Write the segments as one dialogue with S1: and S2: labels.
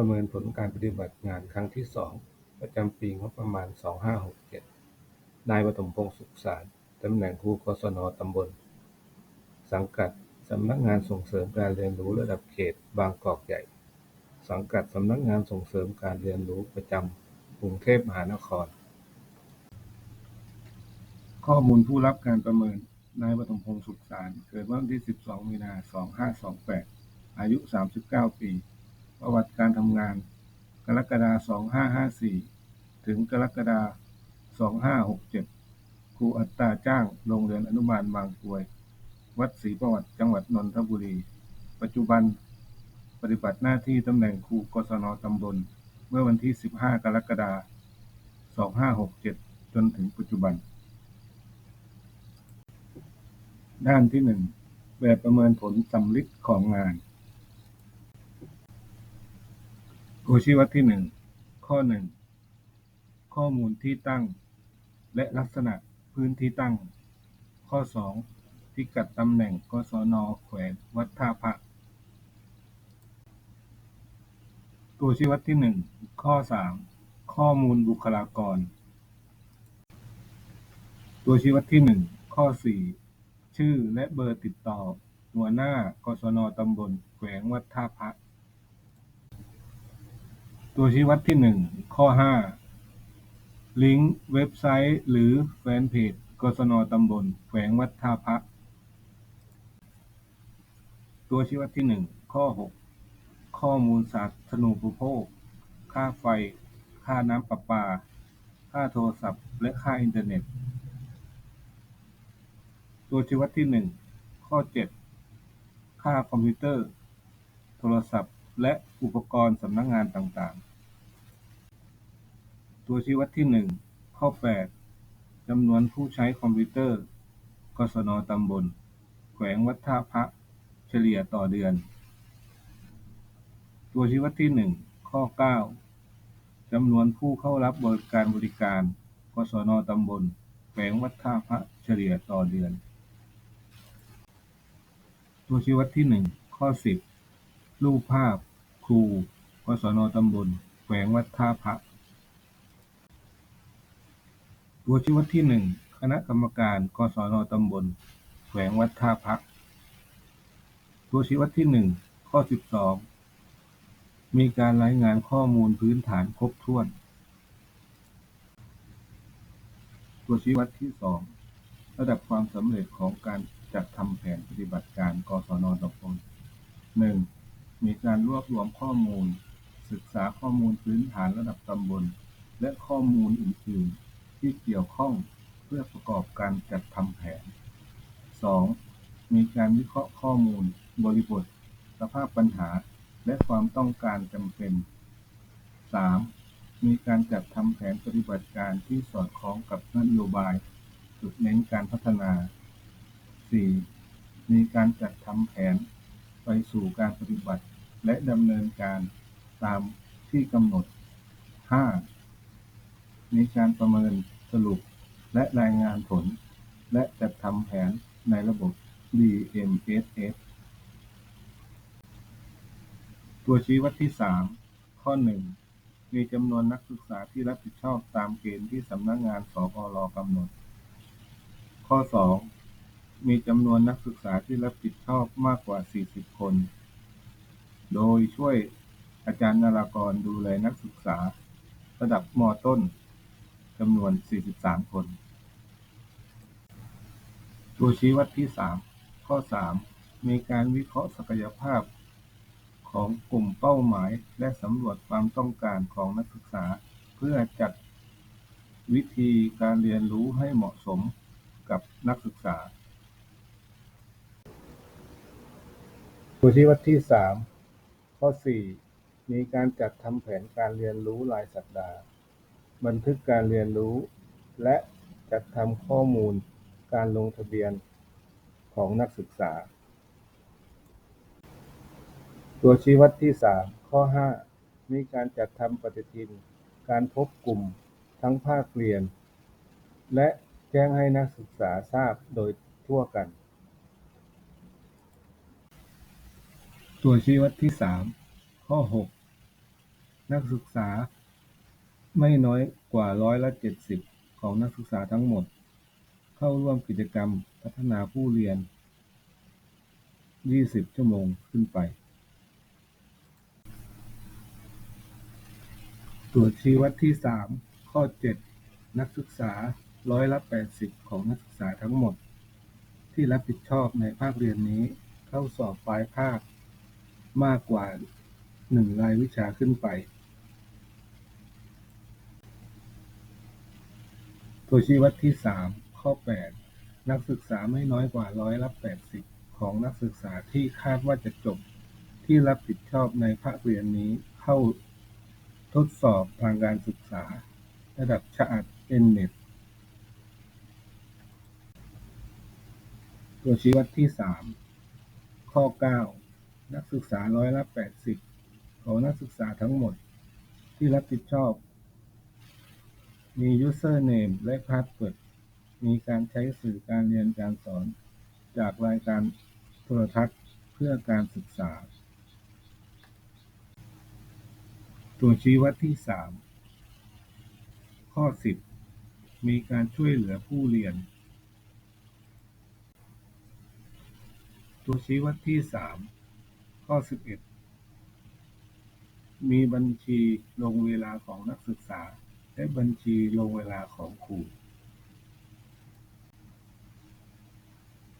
S1: ประเมินผลการปฏิบัติงานครั้งที่ 2 ประจำปีงบประมาณ 2567 นายปฐมพงษ์สุขสารตำแหน่งครูกศนตำบล สังกัดสำนักงานส่งเสริมการเรียนรู้ระดับเขตบางกอกใหญ่ สังกัดสำนักงานส่งเสริมการเรียนรู้ประจำกรุงเทพมหานคร ข้อมูลผู้รับการประเมิน นายปฐมพงษ์สุขสาร เกิดวันที่ 12 มีนา 2528 อายุ 39 ปี ประวัติการทำงาน กรกฎาคม2554 ถึงกรกฎาคม2567 ครูอัตราจ้าง โรงเรียนอนุบาลบางกรวย วัดศรีประวัติจังหวัดนนทบุรี ปัจจุบันปฏิบัติหน้าที่ตำแหน่งครูกศนตำบล เมื่อวันที่ 15 กรกฎาคม 2567 จนถึงปัจจุบัน ด้านที่ 1 แบบประเมินผลสำลิดของงาน ตัวชี้วัดที่1ข้อ1ข้อมูลที่ตั้ง และลักษณะพื้นที่ตั้ง ข้อ2พิกัดตำแหน่งกศนแขวงวัดท่าพระตัวชี้วัดที่1ข้อ3ข้อมูลบุคลากร ตัวชี้วัดที่1ข้อ4ชื่อและเบอร์ติดต่อ หัวหน้ากศนตำบลแขวงวัดท่าพระ ตัวชี้วัดที่1ข้อ5ลิงก์ เว็บไซต์ หรือแฟนเพจ กศน ตำบล แขวง วัดท่าพระ ตัวชี้วัดที่1ข้อ6ข้อมูลสาธารณูปโภค ค่าไฟ ค่าน้ำประปา ค่าโทรศัพท์ และค่าอินเทอร์เน็ต ตัวชี้วัดที่1ข้อ7ค่าคอมพิวเตอร์ โทรศัพท์และอุปกรณ์สำนักงานต่าง ๆ ตัวชี้วัดที่1ข้อ8จำนวนผู้ใช้คอมพิวเตอร์ กศน ตำบล แขวง วัดท่าพระ เฉลี่ยต่อเดือน ตัวชี้วัดที่1ข้อ9จำนวนผู้เข้ารับบริการบริการ กศน ตำบล แขวง วัดท่าพระเฉลี่ยต่อเดือน ตัวชี้วัดที่1ข้อ10รูปภาพ ครู กศน ตำบล แขวง วัดท่าพระ ตัวชี้วัดที่1คณะกรรมการกศนตำบล แขวง วัดท่าพระ ตัวชี้วัดที่1ข้อ12มีการรายงานข้อมูลพื้นฐานครบถ้วน ตัวชี้วัดที่2ระดับความสำเร็จของการจัดทำแผนปฏิบัติการกศนตำบล 1. มีการรวบรวมข้อมูล ศึกษาข้อมูลพื้นฐานระดับตำบล และข้อมูลอื่น ๆ ที่เกี่ยวข้องเพื่อประกอบการจัดทำแผน 2. มีการวิเคราะห์ข้อมูล บริบท สภาพปัญหา และความต้องการจำเป็น 3. มีการจัดทำแผนปฏิบัติการที่สอดคล้องกับนโยบาย จุดเน้นการพัฒนา 4. มีการจัดทำแผน ไปสู่การปฏิบัติและดำเนินการตามที่กำหนด 5. มีการประเมินสรุป และรายงานผล และจัดทำแผนในระบบ DMSS ตัวชี้วัดที่ 3 ข้อ 1 มีจำนวนนักศึกษาที่รับผิดชอบตามเกณฑ์ที่สำนักงานสกลกำหนด ข้อ 2 มีจำนวนนักศึกษาที่รับผิดชอบมากกว่า 40 คน โดยช่วยอาจารย์นารากรดูแลนักศึกษา ระดับม.ต้น จำนวน 43 คน ตัวชี้วัดที่ 3 ข้อ 3 มีการวิเคราะห์ศักยภาพของกลุ่มเป้าหมายและสำรวจความต้องการของนักศึกษา เพื่อจัดวิธีการเรียนรู้ให้เหมาะสมกับนักศึกษา ตัวชี้วัดที่ 3 ข้อ 4 มีการจัดทำแผนการเรียนรู้รายสัปดาห์ บันทึกการเรียนรู้ และจัดทำข้อมูลการลงทะเบียนของนักศึกษา ตัวชี้วัดที่ 3 ข้อ 5 มีการจัดทำปฏิทิน การพบกลุ่มทั้งภาคเรียน และแจ้งให้นักศึกษาทราบโดยทั่วกัน ตัวชี้วัดที่ 3 ข้อ 6 นักศึกษา ไม่น้อยกว่าร้อยละเจ็ดสิบ ของนักศึกษาทั้งหมด เข้าร่วมกิจกรรมพัฒนาผู้เรียน ยี่สิบ ชั่วโมงขึ้นไป ตรวจชี้วัดที่สามข้อเจ็ดนักศึกษาร้อยละแปดสิบของนักศึกษาทั้งหมด ที่รับผิดชอบในภาคเรียนนี้ เข้าสอบปลายภาค มากกว่าหนึ่งรายวิชาขึ้นไป ตัวชี้วัดที่สามข้อแปดนักศึกษาไม่น้อยกว่าร้อยละแปดสิบของนักศึกษาที่คาดว่าจะจบ ที่รับผิดชอบในภาคเรียนนี้เข้าทดสอบทางการศึกษา ระดับชาติเอ็นเน็ตตัวชี้วัดที่สามข้อเก้านักศึกษาร้อยละแปดสิบของนักศึกษาทั้งหมด ที่รับผิดชอบ มี username และ password มีการใช้สื่อการเรียนการสอน จากรายการโทรทัศน์เพื่อการศึกษา ตัวชี้วัดที่สามข้อสิบมีการช่วยเหลือผู้เรียน ตัวชี้วัดที่สามข้อสิบเอ็ดมีบัญชีลงเวลาของนักศึกษา และบัญชีลงเวลาของครู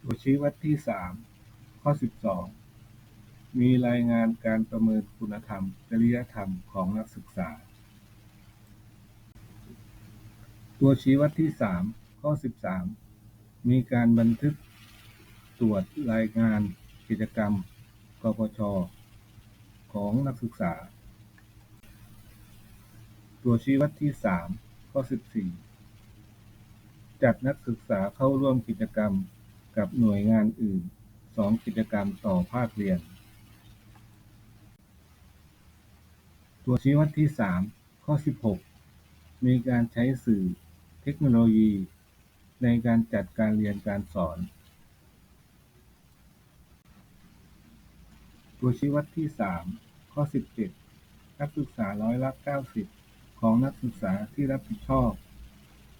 S1: ตัวชี้วัดที่สามข้อสิบสองมีรายงานการประเมินคุณธรรม จริยธรรมของนักศึกษา ตัวชี้วัดที่สามข้อสิบสามมีการบันทึกตรวจรายงานกิจกรรมกปชของนักศึกษา ตัวชี้วัดที่สามข้อสิบสี่จัดนักศึกษาเข้าร่วมกิจกรรมกับหน่วยงานอื่นสองกิจกรรมต่อภาคเรียน ตัวชี้วัดที่สามข้อสิบหกมีการใช้สื่อเทคโนโลยี ในการจัดการเรียนการสอน ตัวชี้วัดที่สามข้อสิบเจ็ดนักศึกษาร้อยละเก้าสิบ ของนักศึกษาที่รับผิดชอบ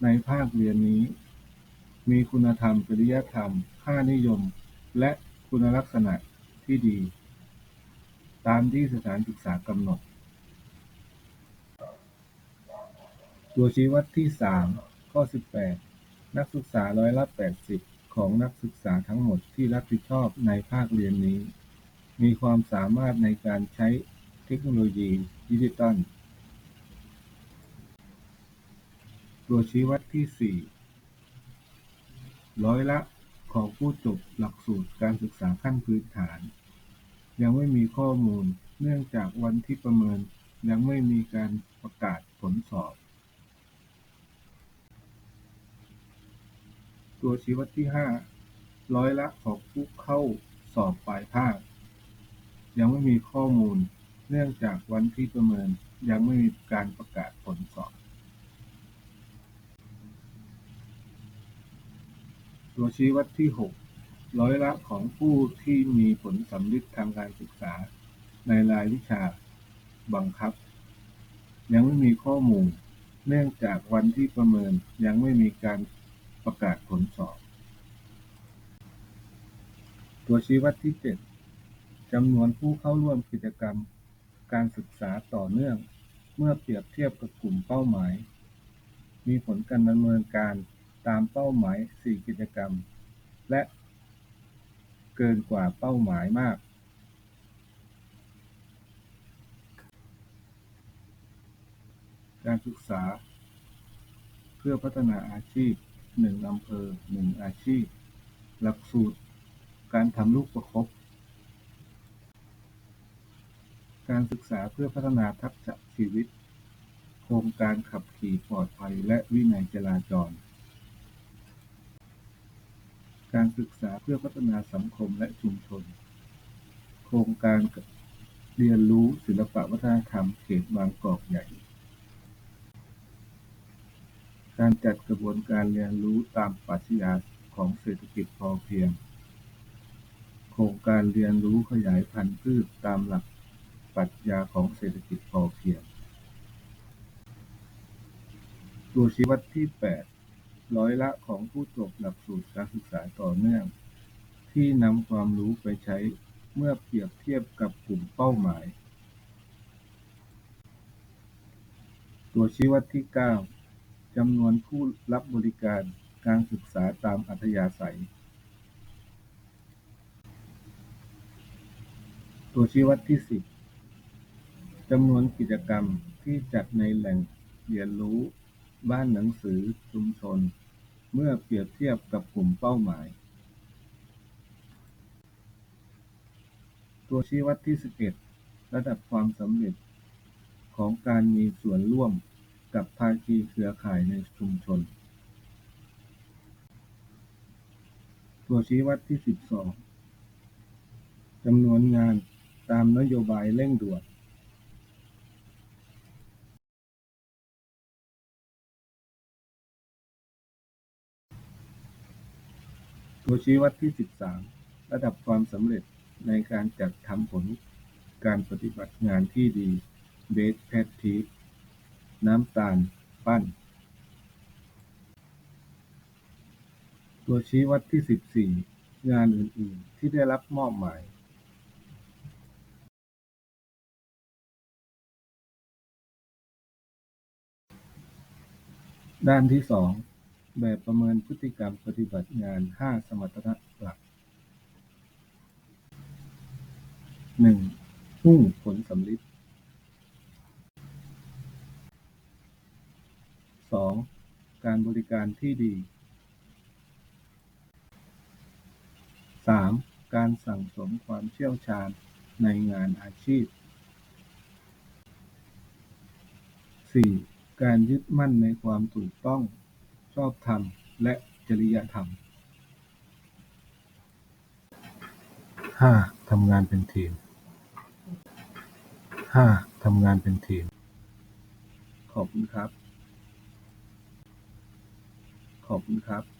S1: ในภาคเรียนนี้ มีคุณธรรม จริยธรรม ค่านิยม และคุณลักษณะที่ดี ตามที่สถานศึกษากำหนด ตัวชี้วัดที่สามข้อสิบแปดนักศึกษาร้อยละแปดสิบของนักศึกษาทั้งหมดที่รับผิดชอบในภาคเรียนนี้ มีความสามารถในการใช้เทคโนโลยีดิจิตอล ตัวชี้วัดที่สี่ ร้อยละของผู้จบหลักสูตรการศึกษาขั้นพื้นฐาน ยังไม่มีข้อมูลเนื่องจากวันที่ประเมินยังไม่มีการประกาศผลสอบ ตัวชี้วัดที่ห้าร้อยละของผู้เข้าสอบปลายภาค ยังไม่มีข้อมูลเนื่องจากวันที่ประเมินยังไม่มีการประกาศผลสอบ ตัวชี้วัดที่หกร้อยละของผู้ที่มีผลสำลิดทางการศึกษา ในรายวิชาบังคับ ยังไม่มีข้อมูล เนื่องจากวันที่ประเมินยังไม่มีการประกาศผลสอบ ตัวชี้วัดที่เจ็ดจำนวนผู้เข้าร่วมกิจกรรม การศึกษาต่อเนื่อง เมื่อเปรียบเทียบกับกลุ่มเป้าหมาย มีผลการดำเนินการ ตามเป้าหมาย 4 กิจกรรม และเกินกว่าเป้าหมายมาก การศึกษา เพื่อพัฒนาอาชีพ 1อำเภอ 1 อาชีพ หลักสูตร การทำลูกประคบการศึกษาเพื่อพัฒนาทักษะชีวิต โครงการขับขี่ปลอดภัยและวินัยจราจร การศึกษาเพื่อพัฒนาสังคมและชุมชน โครงการเรียนรู้ศิลปะวัฒนธรรมเขตบางกอกใหญ่ การจัดกระบวนการเรียนรู้ตามปรัชญาของเศรษฐกิจพอเพียง โครงการเรียนรู้ขยายพันธุ์พืชตามหลักปรัชญาของเศรษฐกิจพอเพียง ตัวชี้วัดที่ 8 ร้อยละของผู้จบหลักสูตรการศึกษาต่อเนื่อง ที่นำความรู้ไปใช้เมื่อเปรียบเทียบกับกลุ่มเป้าหมาย ตัวชี้วัดที่ 9จำนวนผู้รับบริการการศึกษาตามอัธยาศัย ตัวชี้วัดที่ 10จำนวนกิจกรรมที่จัดในแหล่งเรียนรู้ บ้านหนังสือชุมชน เมื่อเปรียบเทียบกับกลุ่มเป้าหมาย ตัวชี้วัดที่11ระดับความสำเร็จของการมีส่วนร่วมกับภาคีเครือข่ายในชุมชน ตัวชี้วัดที่ 12จำนวนงานตามนโยบายเร่งด่วน ตัวชี้วัดที่ 13 ระดับความสำเร็จในการจัดทำผลการปฏิบัติงานที่ดี Best Practice น้ำตาลปั้น ตัวชี้วัดที่ 14 งานอื่น ๆ ที่ได้รับมอบหมายด้านที่2 แบบประเมินพฤติกรรมปฏิบัติงาน 5 สมรรถนะหลัก 1. หุ้งผลสำลิด 2. การบริการที่ดี 3. การสั่งสมความเชี่ยวชาญในงานอาชีพ 4. การยึดมั่นในความถูกต้อง ชอบธรรม และจริยธรรม 5. ทำงานเป็นทีม 5. ทำงานเป็นทีม ขอบคุณครับ ขอบคุณครับ